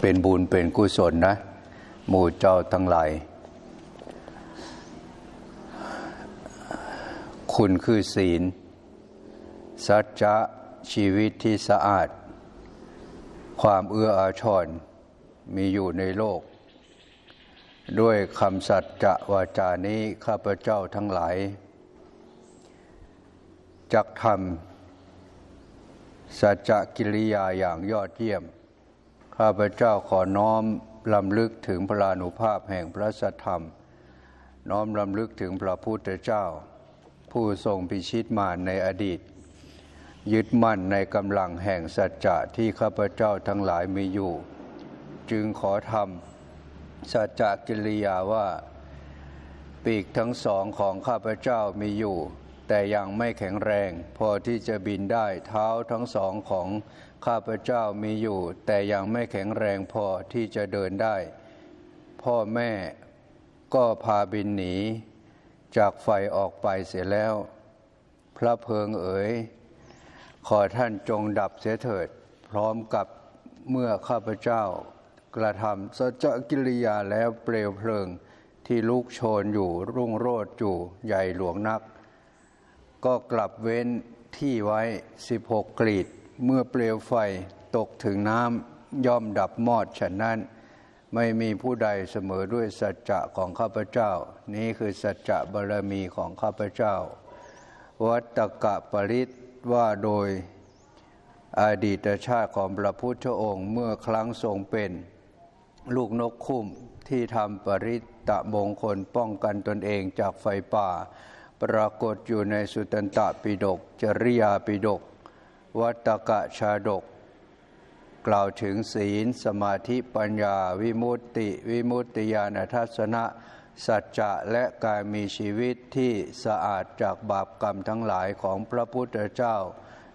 เป็นบุญเป็นกุศลนะ หมู่เจ้าทั้งหลาย คุณคือศีล สัจจะชีวิตที่สะอาด ความเอื้ออาทรมีอยู่ในโลก ด้วยคำสัจจะวาจานี้ข้าพเจ้าทั้งหลายจักทำสัจจกิริยาอย่างยอดเยี่ยม ข้าพเจ้าขอน้อมลำลึกถึงพระานุภาพแห่งพระสัทธรรม น้อมลำลึกถึงพระพุทธเจ้า ผู้ทรงพิชิตมารในอดีต ยึดมั่นในกำลังแห่งสัจจะที่ข้าพเจ้าทั้งหลายมีอยู่ จึงขอทำสัจจกิริยาว่า ปีกทั้งสองของข้าพเจ้ามีอยู่ แต่ยังไม่แข็งแรง พอที่จะบินได้เท้าทั้งสองของข้าพเจ้ามีอยู่ แต่ยังไม่แข็งแรงพอที่จะเดินได้ พ่อแม่ก็พาบินหนี จากไฟออกไปเสียแล้ว พระเพิงเอ๋ย ขอท่านจงดับเสียเถิด พร้อมกับเมื่อข้าพเจ้ากระทำสัจกิริยาแล้วเปลวเพลิงที่ลุกโชนอยู่รุ่งโรจน์อยู่ใหญ่หลวงนัก ก็กลับเว้นที่ไว้สิบหกกรีด เมื่อเปลวไฟตกถึงน้ำย่อมดับมอดฉะนั้น ไม่มีผู้ใดเสมอด้วยสัจจะของข้าพเจ้า นี้คือสัจจะบารมีของข้าพเจ้า วัตตกะปริตว่าโดยอดีตชาติของพระพุทธองค์เมื่อครั้งทรงเป็น ลูกนกคุ้มที่ทำปริตตะมงคลป้องกันตนเองจากไฟป่า ปรากฏอยู่ในสุตันตปิฎกจริยาปิฎกวัตตกะชาดก กล่าวถึงศีล สมาธิปัญญา วิมุตติ วิมุตติญาณทัศนะ สัจจะและการมีชีวิตที่สะอาดจากบาปกรรมทั้งหลายของพระพุทธเจ้า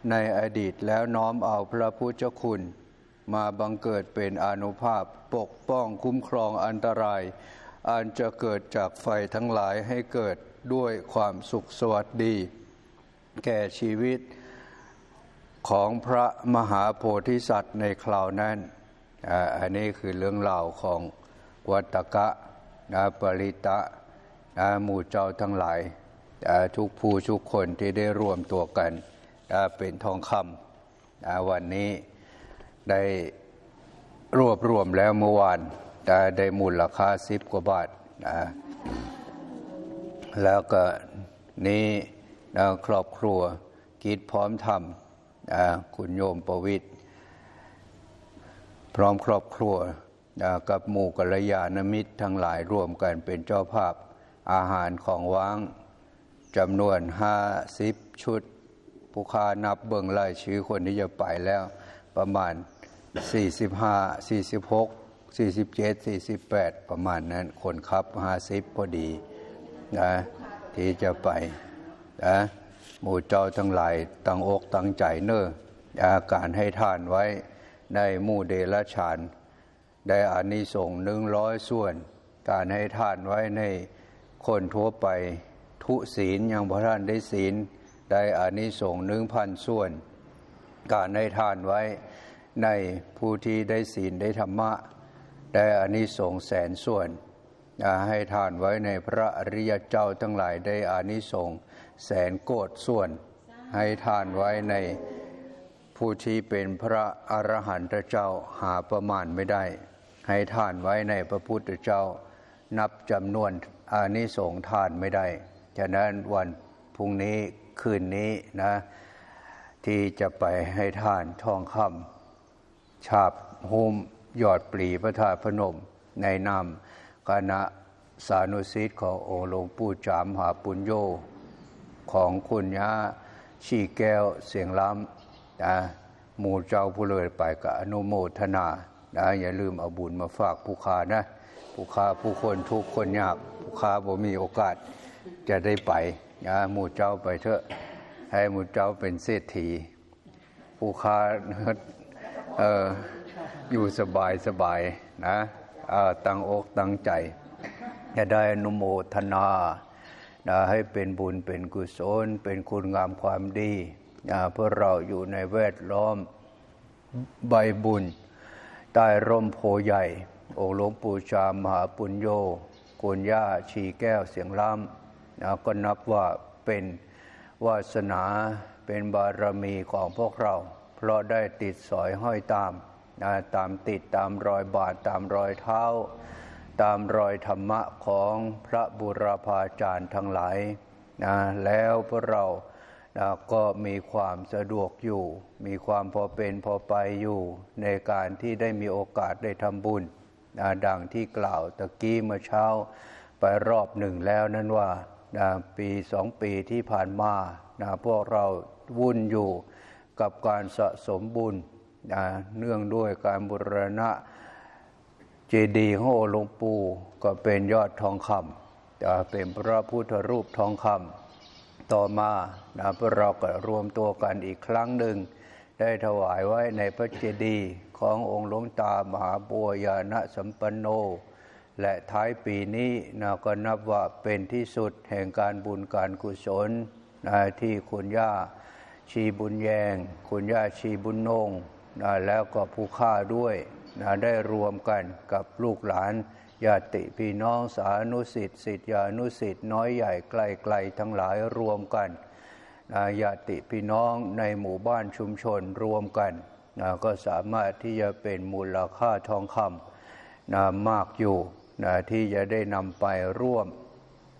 ในอดีตแล้วน้อมเอาพระพุทธคุณ มาบังเกิดเป็นอนุภาพปกป้องคุ้มครองอันตรายอันจะเกิดจากไฟทั้งหลายให้เกิด ด้วยความสุขสวัสดี แก่ชีวิตของพระมหาโพธิสัตว์ในคราวนั้นอ่าอันนี้คือเรื่องราวของวัตกะนะปริตะนะหมู่เจ้าทั้งหลายอาทุกผู้ทุกคนที่ได้รวมตัวกันอาเป็นทองคำอาวันนี้ได้รวบรวมแล้วเมื่อวานอาได้มูลค่าสิบกว่าบาทอ่า แล้วก็นี้ครอบครัวกิจพร้อมทำคุณโยมประวิทย์พร้อมครอบครัวกับหมู่กัลยาณมิตรทั้งหลายร่วมกันเป็นเจ้าภาพอาหารของว่างจำนวนห้าสิบชุดผู้ค้านับเบิ่งรายชื่อคนที่จะไปแล้วประมาณ 45 46 47 48 ประมาณนั้นคนขับ 50 พอดี นะที่จะไปนะหมู่เจ้าทั้งหลายตั้งอกตั้งใจเนอ้ออาการให้ทานไว้ในหมู่เดรัจฉานได้อานิสงส์หนึ่งร้อยส่วน การให้ทานไว้ในคนทั่วไปทุศีลยังพระท่านได้ศีลได้อานิสงส์หนึ่งพันส่วน การให้ทานไว้ในผู้ที่ได้ศีลได้ธรรมะ ได้อานิสงส์แสนส่วน ให้ทานไว้ในพระอริยเจ้าทั้งหลายได้อานิสงส์แสนโกดส่วน ให้ทานไว้ในผู้ที่เป็นพระอรหันตเจ้าหาประมาณไม่ได้ ให้ทานไว้ในพระพุทธเจ้า นับจำนวนอานิสงส์ทานไม่ได้ ฉะนั้นวันพรุ่งนี้คืนนี้นะที่จะไปให้ทานทองคำฉาบหุมยอดปลีพระธาตุพนมในนาม คณะสานุสิทธิ์ขององค์หลวงปู่จามหาปุญโยของคุณยาชีแก้วเสียงล้ำนะหมู่เจ้าผู้เลยไปกับอนุโมทนานะอย่าลืมเอาบุญมาฝากผู้ค้านะ ผู้ค้าผู้คนทุกคนยากผู้ค้าบ่มีโอกาสจะได้ไปนะหมู่เจ้าไปเถอะ ให้หมู่เจ้าเป็นเศรษฐี ผู้ค้าเอออยู่สบายสบายนะ ตั้งอกตั้งใจจะได้อนุโมทนานะให้เป็นบุญเป็นกุศล เป็นคุณงามความดีนะเพื่อเราอยู่ในแวดล้อมใบบุญใต้ร่มโพใหญ่ องค์หลวงปู่ชามหาปุญโญกุญย่าชีแก้วเสียงล้ำนะก็นับว่าเป็นวาสนาเป็นบารมีของพวกเรา เพราะได้ติดสอยห้อยตาม ตามติดตามรอยบาทตามรอยเท้า ตามรอยธรรมะของพระบุรพาจารย์ทั้งหลายนะแล้วพวกเรานะก็มีความสะดวกอยู่ มีความพอเป็นพอไปอยู่ ในการที่ได้มีโอกาสได้ทำบุญนะดังที่กล่าวตะกี้เมื่อเช้าไปรอบหนึ่งแล้วนั้นว่านะปีสองปีที่ผ่านมานะพวกเราวุ่นอยู่กับการสะสมบุญ เนื่องด้วยการบุรณะเจดีย์ขององค์หลวงปู่ก็เป็นยอดทองคำเป็นพระพุทธรูปทองคำต่อมาพวกเราก็รวมตัวกันอีกครั้งหนึ่ง ได้ถวายไว้ในพระเจดีย์ขององค์หลวงตามหาบัวยาณสัมปันโน และท้ายปีนี้นะก็นับว่าเป็นที่สุดแห่งการบุญการกุศลที่คุณย่าชีบุญแยง คุณย่าชีบุญนง นะแล้วก็ผู้ฆ่าด้วยนะได้รวมกันกับลูกหลานญาติพี่น้องสานุสิทธิ์สิทธิานุสิทธิ์น้อยใหญ่ไกลไกลทั้งหลายรวมกันนะญาติพี่น้องในหมู่บ้านชุมชนรวมกันนะก็สามารถที่จะเป็นมูลค่าทองคำนะมากอยู่นะที่จะได้นำไปร่วม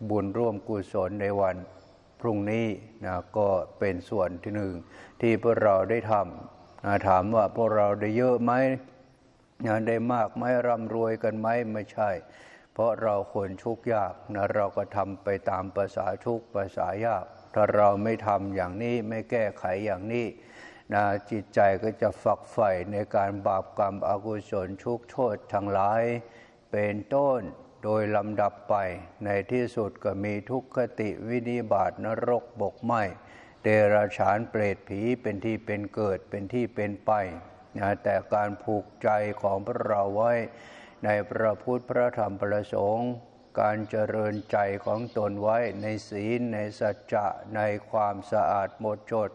บุญร่วมกุศลในวันพรุ่งนี้นะก็เป็นส่วนที่หนึ่งที่พวกเราได้ทำ ถามว่าพวกเราได้เยอะไหมนได้มากไหมร่ำรวยกันไหมไม่ใช่ เพราะเราคนทุกข์ยากนะเราก็ทำไปตามภาษาทุกภาษายาก ถ้าเราไม่ทำอย่างนี้ไม่แก้ไขอย่างนี้นะจิตใจก็จะฝักใฝ่ในการบาปกรรมอกุศลทุกโทษทั้งหลาย เป็นต้นโดยลำดับไป ในที่สุดก็มีทุกขติวินิบาตนรกบกไหม เดรัจฉานเปรตผีเป็นที่เป็นเกิดเป็นที่เป็นไปนะแต่การผูกใจของพวกเราไว้ในพระพุทธพระธรรมพระสงฆ์การเจริญใจของตนไว้ในศีลในสัจจะในความสะอาดหมดจด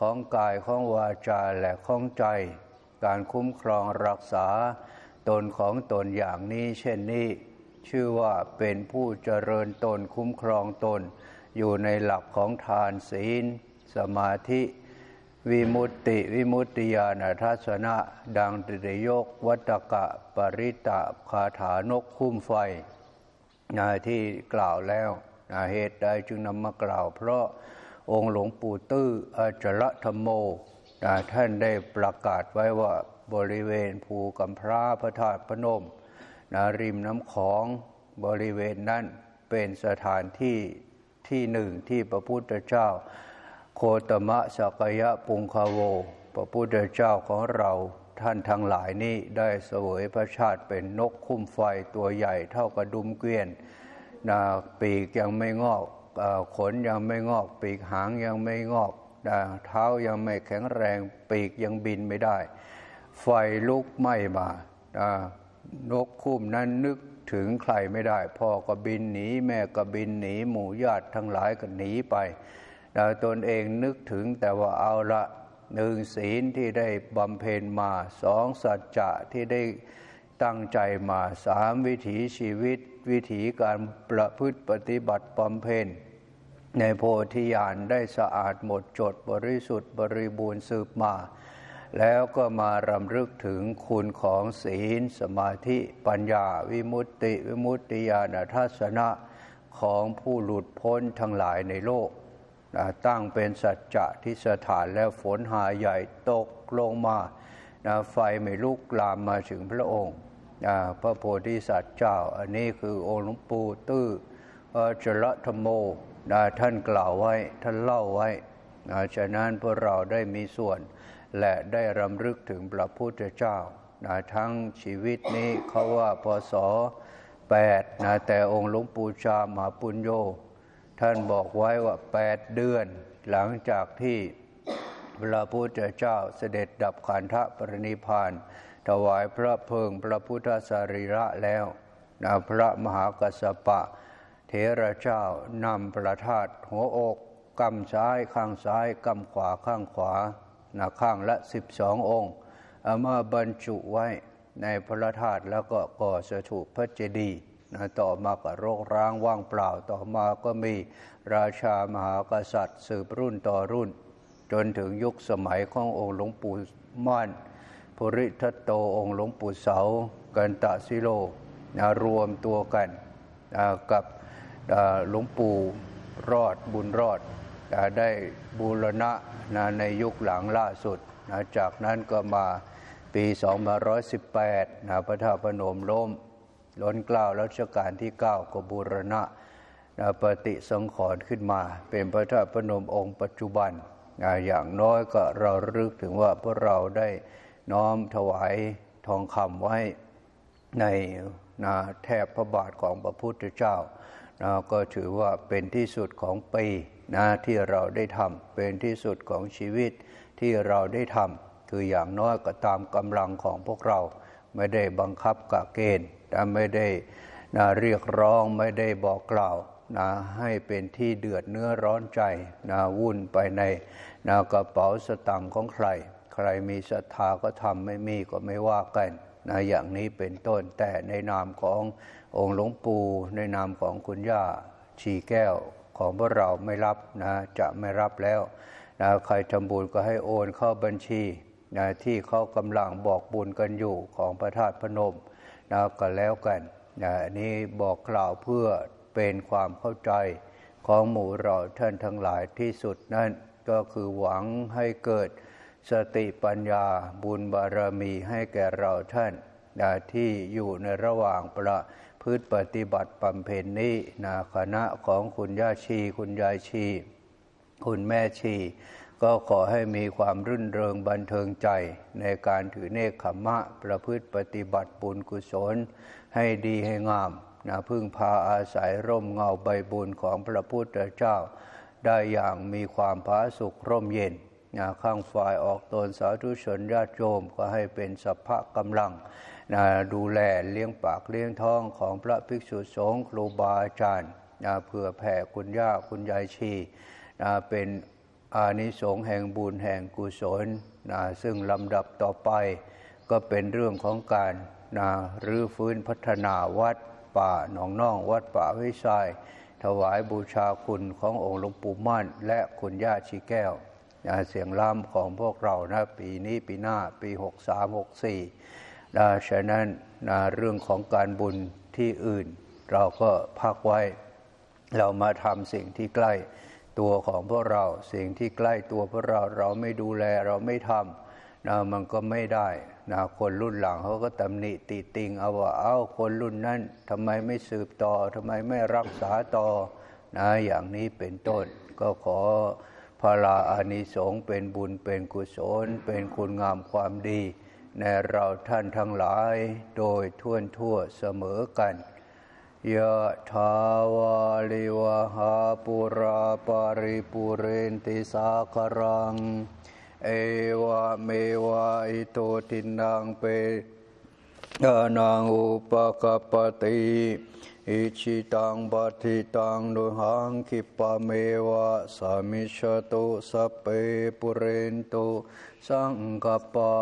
ของกายของวาจาและของใจ การคุ้มครองรักษา ตนของตนอย่างนี้เช่นนี้ ชื่อว่าเป็นผู้เจริญตนคุ้มครองตน อยู่ในหลักของทานศีล สมาธิวิมุตติ วิมุตติญาณทัศนะ ดังติดยก วัตกะ ปริตะคาถานกคุ้มไฟนะที่กล่าวแล้วนะเหตุใดจึงนำมากล่าว เพราะองค์หลวงปู่ตื้ออาจรธรรมโมนะท่านได้ประกาศไว้ว่าบริเวณภูกัมพระพระธาตุพนมนะริมน้ำของบริเวณนั้นเป็นสถานที่ที่หนึ่งที่พระพุทธเจ้า โคตมะสักยะปุงคาโว พระพุทธเจ้าของเราท่านทั้งหลายนี้ได้เสวยพระชาติเป็นนกคุ้มไฟตัวใหญ่เท่ากระดุมเกวียนนะปีกยังไม่งอกอขนยังไม่งอก ปีกหางยังไม่งอกเท้ายังไม่แข็งแรง ปีกยังบินไม่ได้ ไฟลุกไหม้มานกคุ้มนั้นนึกถึงใครไม่ได้ พ่อก็บินหนี แม่ก็บินหนี หมู่ญาติทั้งหลายก็หนีไป นะตนเองนึกถึงแต่ว่าเอาละหนึ่งศีลที่ได้บำเพ็ญมาสองสัจจะที่ได้ตั้งใจมาสามวิถีชีวิต วิถีการประพฤติปฏิบัติบำเพ็ญในโพธิญาณได้สะอาดหมดจดบริสุทธิ์บริบูรณ์สืบมา แล้วก็มารำลึกถึงคุณของศีล สมาธิปัญญา วิมุตติ วิมุตติญาณทัศนะของผู้หลุดพ้นทั้งหลายในโลก ตั้งเป็นสัจจะที่สถานแล้วฝนหาใหญ่ตกลงมาไฟไม่ลุกลามมาถึงพระองค์พระโพธิสัตว์เจ้า อันนี้คือองค์ลวงปูตื้อจระธรรมโมท่านกล่าวไว้ท่านเล่าไว้ฉะนั้นพวกเราได้มีส่วน และได้รำลึกถึงพระพุทธเจ้าทั้งชีวิตนี้เขาว่าพศ8นะแต่องค์หลวงปู่ชามาปุญโญ ท่านบอกไว้ว่า8เดือน หลังจากที่พระพุทธเจ้าเสด็จดับขันธปรินิพาน ถวายพระเพลิงพระพุทธสรีระแล้วนะพระมหากัสสปะ เถระเจ้านำประทาตหัวอกกำซ้ายข้างซ้ายกำขวาข้างขวานะข้างละ12องค์เอามาบรรจุไว้ในพระธาตุแล้วก็ก่อสถูปพระเจดีย์ นะต่อมาก็โรคร้างว่างเปล่า ต่อมาก็มีราชามหากษัตริย์ สืบรุ่นต่อรุ่น จนถึงยุคสมัยขององค์หลวงปู่ม่านภริทัตโตองค์หลวงปู่เสา กันตะสิโลนะรวมตัวกันนะกับหลวงปู่รอดบุญรอดนะได้บูรณะนะในยุคหลังล่าสุดนะจากนั้นก็มาปี 2518นะพระธาตุพนมล้ม ล้นเกล้ารัชกาลที่9ก็บูรณะนะปฏิสังขรณ์ขึ้นมา เป็นพระธาตุพนมองค์ปัจจุบันนะอย่างน้อยก็เรารึกถึงว่าพวกเราได้น้อมถวายทองคำไว้ในนะแทบพระบาทของพระพุทธเจ้านะก็ถือว่าเป็นที่สุดของปีนะที่เราได้ทำเป็นที่สุดของชีวิตที่เราได้ทำคืออย่างน้อยก็ตามกำลังของพวกเราไม่ได้บังคับกะเกณฑ์ แต่ไม่ได้นะเรียกร้องไม่ได้บอกกล่าวนะให้เป็นที่เดือดเนื้อร้อนใจนะวุ่นไปในนะกระเป๋าสตังค์ของใคร ใครมีศรัทธาก็ทำไม่มีก็ไม่ว่ากันนะอย่างนี้เป็นต้นแต่ในนามขององค์หลวงปู่ในนามของคุณย่าชีแก้วของพวกเราไม่รับนะจะไม่รับแล้วนะใครทำบุญก็ให้โอนเข้าบัญชีนะที่เขากำลังบอกบุญกันอยู่ของพระธาตุพนม นะก็แล้วกันนะนี้บอกกล่าวเพื่อเป็นความเข้าใจของหมู่เราท่านทั้งหลายที่สุดนั่นก็คือหวังให้เกิดสติปัญญาบุญบารมีให้แก่เราท่านนะที่อยู่ในระหว่างประพฤติปฏิบัติบำเพ็ญนี้นะคณะของคุณย่าชี คุณยายชี คุณแม่ชี ก็ขอให้มีความรื่นเริงบันเทิงใจในการถือเนคขมะ ประพฤติปฏิบัติบุญกุศล ให้ดีให้งามนะพึ่งพาอาศัยร่มเงาใบบุญของพระพุทธเจ้า ได้อย่างมีความผาสุขร่มเย็นนะข้างฝ่ายออกตนสาธุชนญาติโยมก็ให้เป็นสัพพะกำลังนะดูแลเลี้ยงปากเลี้ยงท้องของพระภิกษุสงฆ์ครูบาอาจารย์นะเพื่อแผ่คุณย่าคุณยายชีนะเป็น อานิสงส์แห่งบุญแห่งกุศลนะซึ่งลำดับต่อไปก็เป็นเรื่องของการนะรื้อฟื้นพัฒนาวัดป่าหนองน่องวัดป่าวิชัยถวายบูชาคุณขององค์หลวงปู่มั่น และคุณย่าชีแก้วนะเสียงล่ำของพวกเรานะปีนี้ปีหน้าปี 63 64นะฉะนั้นนะเรื่องของการบุญที่อื่น เราก็พักไว้ เรามาทำสิ่งที่ใกล้ ตัวของพวกเราสิ่งที่ใกล้ตัวพวกเราเราไม่ดูแลเราไม่ทำนะมันก็ไม่ได้นะคนรุ่นหลังเขาก็ตำหนิติติงเอาว่าเอ้าคนรุ่นนั้นทำไมไม่สืบต่อทำไมไม่รักษาต่อนะอย่างนี้เป็นต้น ก็ขอพระลาอานิสงส์เป็นบุญเป็นกุศล เป็นคุณงามความดี ในเราท่านทั้งหลายโดยทั่วทั่วเสมอกัน ยะถาวาลิวหาปุราปาริปุเรนติสาครัง เอวะเมวะอิโตทินังเปยานังอุปกปปติอิชิตังบัติตังนุหังคิปะเมวะสามิชตุสเพปุเรนตุสังกปปา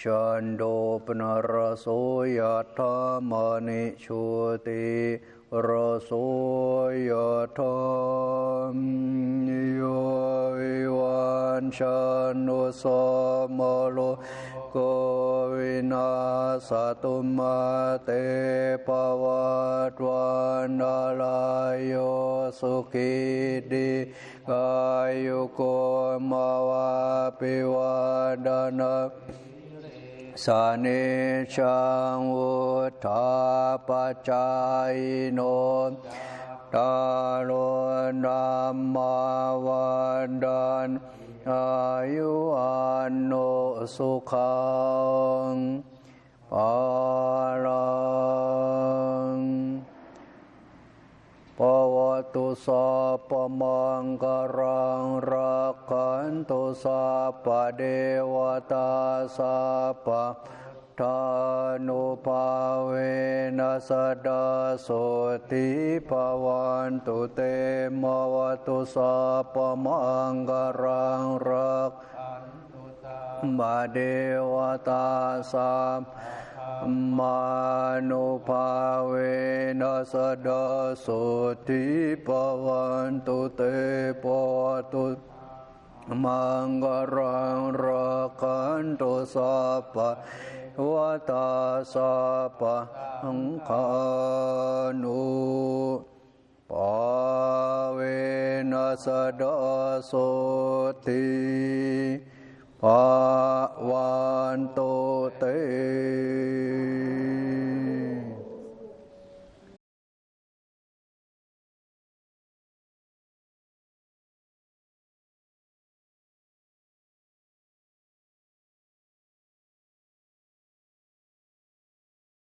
ชันโดปนรโสยธามณิชุติรโสยธามโยวิวันชันโนสมโลโกวินาสตุมาเตปวัตวันนาลายโยสุขิดิกายุโกมาวาปิวันดานา สเนชังวุธาปจายโนตาโลนามาวันดานอายุอันโนสุขังปาลา ปว ตุสัพพมังกรังรักขันตุสัพพเดวตาสัพพทานุภาเวนัสดาโสติภวันตุเตมวตุสัพพมังกรังรักขันตุตาบาเดวตาสาม มานุภาเวนัสดาสุติปวันตุเตปวตุมังกรังรักันตุสัพพะวตาสัพพะหังคานุปาเวนัสดาโสติ ภวันตุเต